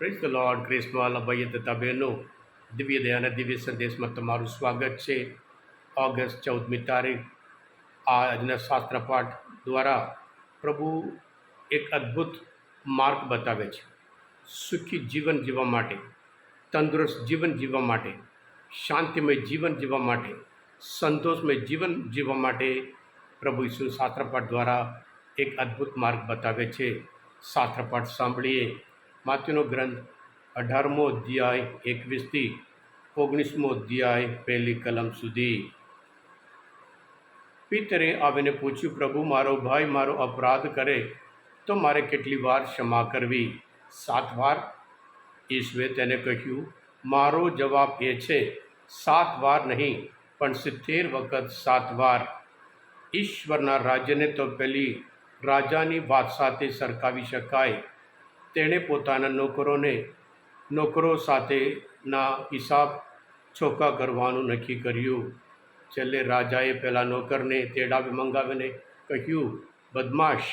Praise the lord ક્રિસ્મવાલા ભાઈઓ તથા બહેનો દિવ્ય દયાના દિવ્ય સંદેશમાં તમારું સ્વાગત છે ઓગસ્ટ ચૌદમી તારીખ આ આજના શાસ્ત્ર પાઠ દ્વારા પ્રભુ એક અદ્ભુત માર્ગ બતાવે છે સુખી જીવન જીવવા માટે તંદુરસ્ત જીવન જીવવા માટે શાંતિમય જીવન જીવવા માટે સંતોષમય જીવન જીવવા માટે પ્રભુ ઈસુ શાસ્ત્રપાઠ દ્વારા એક અદ્ભુત માર્ગ બતાવે છે શાસ્ત્રપાઠ સાંભળીએ માથુનો ગ્રંથ અઢારમો અધ્યાય એકવીસથી ઓગણીસમો અધ્યાય પહેલી કલમ સુધી પિતરે આવીને પૂછ્યું પ્રભુ મારો ભાઈ મારો અપરાધ કરે તો મારે કેટલી વાર ક્ષમા કરવી? સાત વાર. ઈશ્વરે તેને કહ્યું, મારો જવાબ એ છે, સાત વાર નહીં, પણ સિત્તેર વખત સાત વાર. ઈશ્વરના રાજ્યને તો પેલી રાજાની વાત સાથે સરખાવી શકાય. તેણે પોતાના નોકરોને, નોકરો સાથેના હિસાબ ચોખ્ખા કરવાનું નક્કી કર્યું. છેલ્લે રાજાએ પેલા નોકરને તેડાવી મંગાવીને કહ્યું, બદમાશ,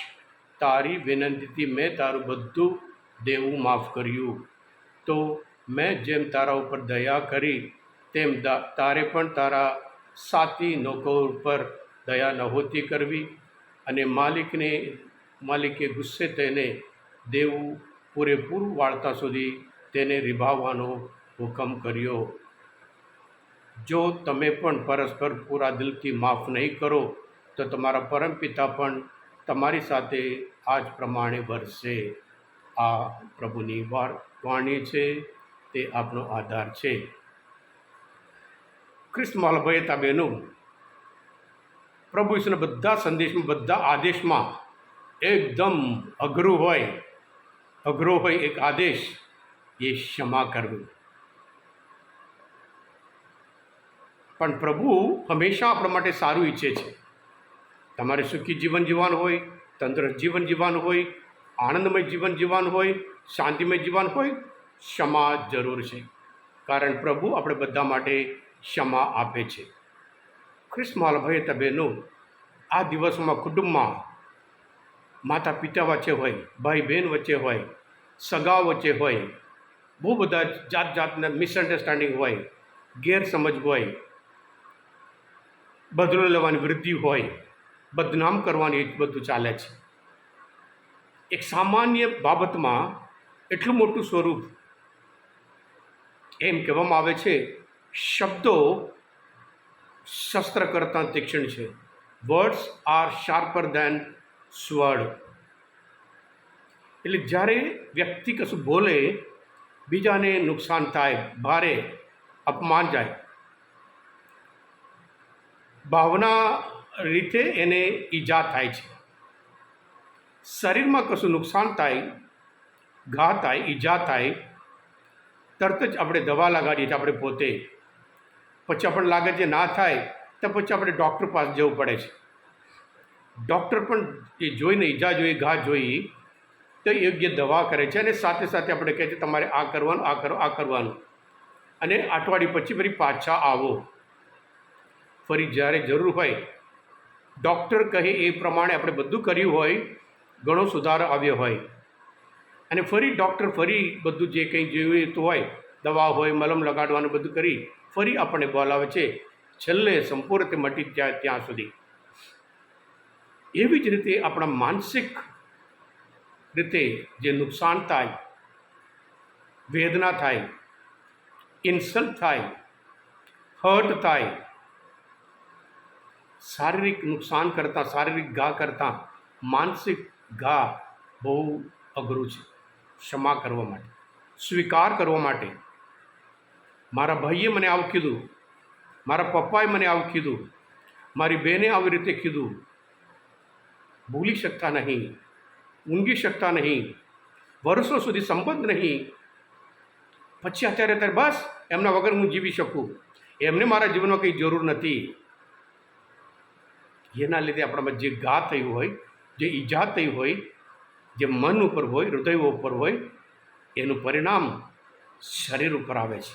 તારી વિનંતીથી મેં તારું બધું દેવું માફ કર્યું. તો મેં જેમ તારા ઉપર દયા કરી, તેમ તારે પણ તારા સાથી નોકર ઉપર દયા નહોતી કરવી અને માલિકને, માલિકે ગુસ્સે તેને દેવું પૂરેપૂરું વાળતા સુધી તેને રીભાવવાનો હુકમ કર્યો. જો તમે પણ પરસ્પર પૂરા દિલથી માફ નહીં કરો, તો તમારા પરમપિતા પણ તમારી સાથે આ જ પ્રમાણે વરસે. આ પ્રભુની વાણી છે, તે આપનો આધાર છે. ખ્રિસ્ત માલભાઈ તાબેનું પ્રભુ ઈશ્વરના બધા સંદેશમાં, બધા આદેશમાં એકદમ અઘરું હોય. અઘરો હોય એક આદેશ, એ ક્ષમા કરવી. પણ પ્રભુ હંમેશા આપણા માટે સારું ઈચ્છે છે. તમારે સુખી જીવન જીવવાનું હોય તંદુરસ્ત જીવન જીવવાનું હોય, આનંદમય જીવન જીવવાનું હોય, શાંતિમય જીવન હોય, ક્ષમા જરૂર છે. કારણ પ્રભુ આપણે બધા માટે ક્ષમા આપે છે. ખ્રિસ્માલ ભાઈ તબેનો, આ દિવસોમાં કુટુંબમાં માતા પિતા વચ્ચે હોય ભાઈ બહેન વચ્ચે હોય, સગા વચ્ચે હોય, બહુ બધા જાત જાતના મિસઅન્ડરસ્ટેન્ડિંગ હોય, ગેરસમજ હોય બદલો લેવાની વૃદ્ધિ હોય, બદનામ કરવાની એ બધું ચાલે છે. એક સામાન્ય બાબતમાં એટલું મોટું સ્વરૂપ એમ કહેવામાં આવે છે, શબ્દો શસ્ત્ર કરતાં તીક્ષ્ણ છે. Words are sharper than sword એટલે જ્યારે વ્યક્તિ કશું બોલે, બીજાને નુકસાન થાય, ભારે અપમાન જાય, ભાવના રીતે એને ઈજા થાય છે. શરીરમાં કશું નુકસાન થાય, ઘા થાય, ઈજા થાય, તરત જ આપણે દવા લગાડીએ છીએ આપણે પોતે. પછી આપણને લાગે છે ના થાય, તો પછી આપણે ડૉક્ટર પાસે જવું પડે છે. ડૉક્ટર પણ એ જોઈને ઈજા જોઈ, ઘા જોઈ, તો યોગ્ય દવા કરે છે અને સાથે સાથે આપણે કહે છે, તમારે આ કરવાનું, આ કરો, આ કરવાનું. અને અઠવાડિયે પછી ફરી પાછા આવો. ફરી જ્યારે જરૂર હોય, ડૉક્ટર કહે એ પ્રમાણે આપણે બધું કર્યું હોય, ઘણો સુધારો આવ્યો હોય. અને ફરી ડૉક્ટર ફરી બધું જે કંઈ જોયું તો હોય, દવા હોય, મલમ લગાડવાનું બધું કરી, ફરી આપણને બોલાવે છે, છેલ્લે સંપૂર્ણ મટી જાય ત્યાં સુધી. એવી જ રીતે આપણા માનસિક રીતે જે નુકસાન થાય, વેદના થાય, ઇન્સલ્ટ થાય, હર્ટ થાય, શારીરિક નુકસાન કરતાં, શારીરિક ઘા કરતાં, માનસિક ઘા બહુ અઘરું છે ક્ષમા કરવા માટે. સ્વીકાર કરવા માટે. મારા ભાઈએ મને આવું કીધું, મારા પપ્પાએ મને આવું કીધું, મારી બેને આવી રીતે કીધું ભૂલી શકતા નહીં, ઊંઘી શકતા નહીં, વર્ષો સુધી સંબંધ નહીં. પછી અત્યારે અત્યારે બસ એમના વગર હું જીવી શકું. એમને મારા જીવનમાં કંઈ જરૂર નથી. એના લીધે આપણામાં જે ઘા થયું હોય, જે ઈજા થઈ હોય, જે મન ઉપર હોય, હૃદય ઉપર હોય, એનું પરિણામ શરીર ઉપર આવે છે.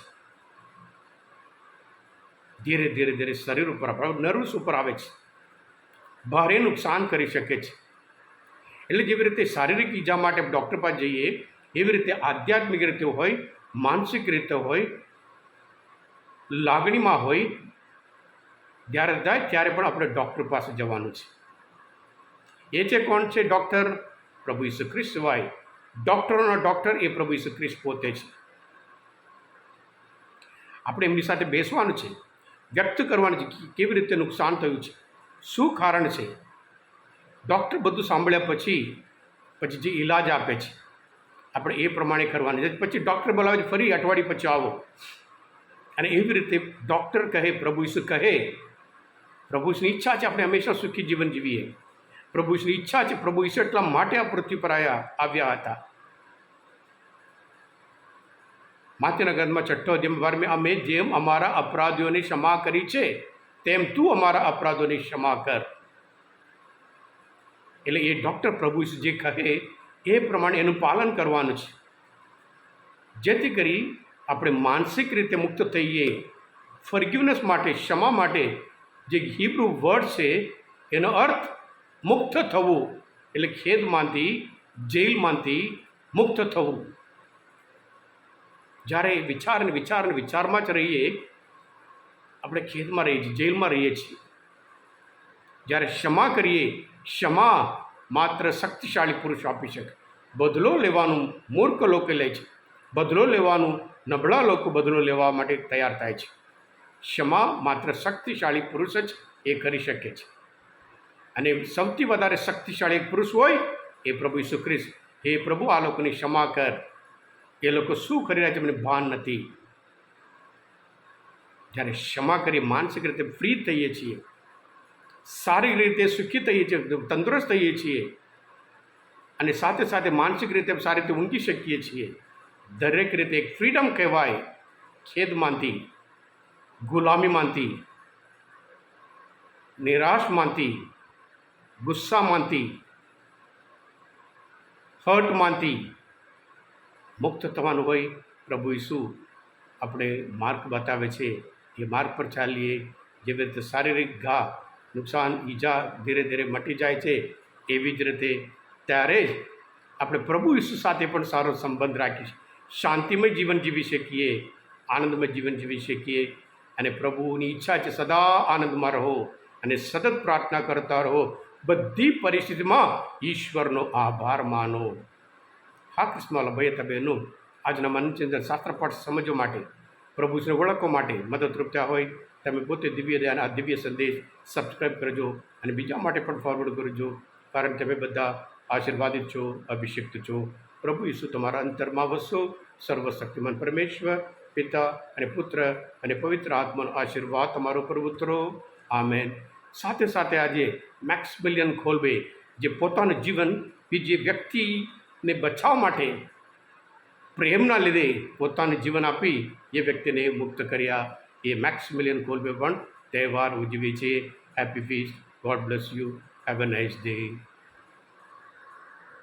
ધીરે ધીરે ધીરે શરીર ઉપર નર્વસ ઉપર આવે છે. ભારે નુકસાન કરી શકે છે. એટલે જેવી રીતે શારીરિક ઈજા માટે ડૉક્ટર પાસે જઈએ, એવી રીતે આધ્યાત્મિક રીતે હોય, માનસિક રીતે હોય, લાગણીમાં હોય, જ્યારે થાય ત્યારે પણ આપણે ડૉક્ટર પાસે જવાનું છે. એ છે કોણ છે ડૉક્ટર? પ્રભુ ઈસુ સિવાય ડૉક્ટરોનો ડૉક્ટર એ પ્રભુ ઈસુ ખ્રિસ્ત પોતે છે. આપણે એમની સાથે બેસવાનું છે. વ્યક્ત કરવાનું છે કેવી રીતે નુકસાન થયું છે. શું કારણ છે? ડૉક્ટર બધું સાંભળ્યા પછી પછી જે ઈલાજ આપે છે, આપણે એ પ્રમાણે કરવાની છે. પછી ડૉક્ટર બોલાવે છે, ફરી અઠવાડિયે પછી આવો. અને એવી રીતે ડૉક્ટર કહે, પ્રભુ ઈસુ કહે, પ્રભુ ઈસુની ઈચ્છા છે આપણે હંમેશા સુખી જીવન જીવીએ. પ્રભુ ઈસુની ઈચ્છા છે, પ્રભુ ઈશ્વર એટલા માટે આ પૃથ્વી પર આવ્યા આવ્યા હતા. માત્યના ગ્રંથમાં છઠ્ઠો અધ્યાય બારમી, અમે જેમ અમારા અપરાધીઓની ક્ષમા કરી છે તેમ તું અમારા અપરાધોની ક્ષમા કર. એટલે એ ડૉક્ટર પ્રભુ જે કહે એ પ્રમાણે એનું પાલન કરવાનું છે. જેથી કરી આપણે માનસિક રીતે મુક્ત થઈએ. ફર્ગ્યુનેસ માટે, ક્ષમા માટે જે હિબ્રુ વર્ડ છે, એનો અર્થ મુક્ત થવું. એટલે ખેદમાંથી જેલમાંથી મુક્ત થવું. જ્યારે વિચાર અને વિચાર અને વિચારમાં જ રહીએ આપણે ખેદમાં રહીએ છીએ, જેલમાં રહીએ છીએ. જ્યારે ક્ષમા કરીએ, ક્ષમા માત્ર શક્તિશાળી પુરુષ આપી શકે. બદલો લેવાનું મૂર્ખ લોકો લે છે. બદલો લેવાનું નબળા લોકો બદલો લેવા માટે તૈયાર થાય છે. ક્ષમા માત્ર શક્તિશાળી પુરુષ જ એ કરી શકે છે. અને સૌથી વધારે શક્તિશાળી પુરુષ હોય એ પ્રભુ ઈસુ ખ્રિસ્ત. હે પ્રભુ, આ લોકોની ક્ષમા કર. એ લોકો શું કરી રહ્યા છે મને ભાન નથી. જ્યારે ક્ષમા કરી માનસિક રીતે ફ્રી થઈએ છીએ સારી રીતે સુખી થઈએ છીએ તંદુરસ્ત થઈએ છીએ અને સાથે સાથે માનસિક રીતે સારી રીતે ઊંઘી શકીએ છીએ, દરેક રીતે એક ફ્રીડમ કહેવાય ખેદમાંથી, ગુલામીમાંથી, નિરાશમાંથી, ગુસ્સામાંથી, હર્ટમાંથી મુક્ત થવાનું હોય પ્રભુ ઈસુ આપણે માર્ગ બતાવે છે. એ માર્ગ પર ચાલીએ, જેવી રીતે શારીરિક ઘા નુકસાન, ઈજા ધીરે ધીરે મટી જાય છે, એવી જ રીતે ત્યારે જ આપણે પ્રભુ ઈસુ સાથે પણ સારો સંબંધ રાખી શાંતિમય જીવન જીવી શકીએ, આનંદમય જીવન જીવી શકીએ અને પ્રભુની ઈચ્છા છે સદા આનંદમાં રહો અને સતત પ્રાર્થના કરતા રહો. બધી પરિસ્થિતિમાં ઈશ્વરનો આભાર માનો. હા, કૃષ્ણ ભાઈ તબેનું આજના મનચિંતન શાસ્ત્ર પાઠ સમજવા માટે પ્રભુને ઓળખવા માટે મદદરૂપ થયા હોય, તમે પોતે દિવ્ય દયાના આ દિવ્ય સંદેશ સબસ્ક્રાઈબ કરજો અને બીજા માટે પણ ફોરવર્ડ કરજો, કારણ તમે બધા આશીર્વાદિત છો, અભિષિક્ત છો. પ્રભુ ઈસુ, તમારા અંતરમાં વસો. સર્વશક્તિમાન પરમેશ્વર, પિતા અને પુત્ર અને પવિત્ર આત્માનો આશીર્વાદ તમારો પર ઉતરો. આમેન. સાથે સાથે આજે મેક્સમિલિયન ખોલવે, જે પોતાનું જીવન બીજી વ્યક્તિને બચાવવા માટે પ્રેમના લીધે પોતાનું જીવન આપી એ વ્યક્તિને મુક્ત કર્યા. એ મેક્સ મિલિયન કોલ્બે પણ તહેવાર ઉજવે છે. Happy feast god bless you have a nice day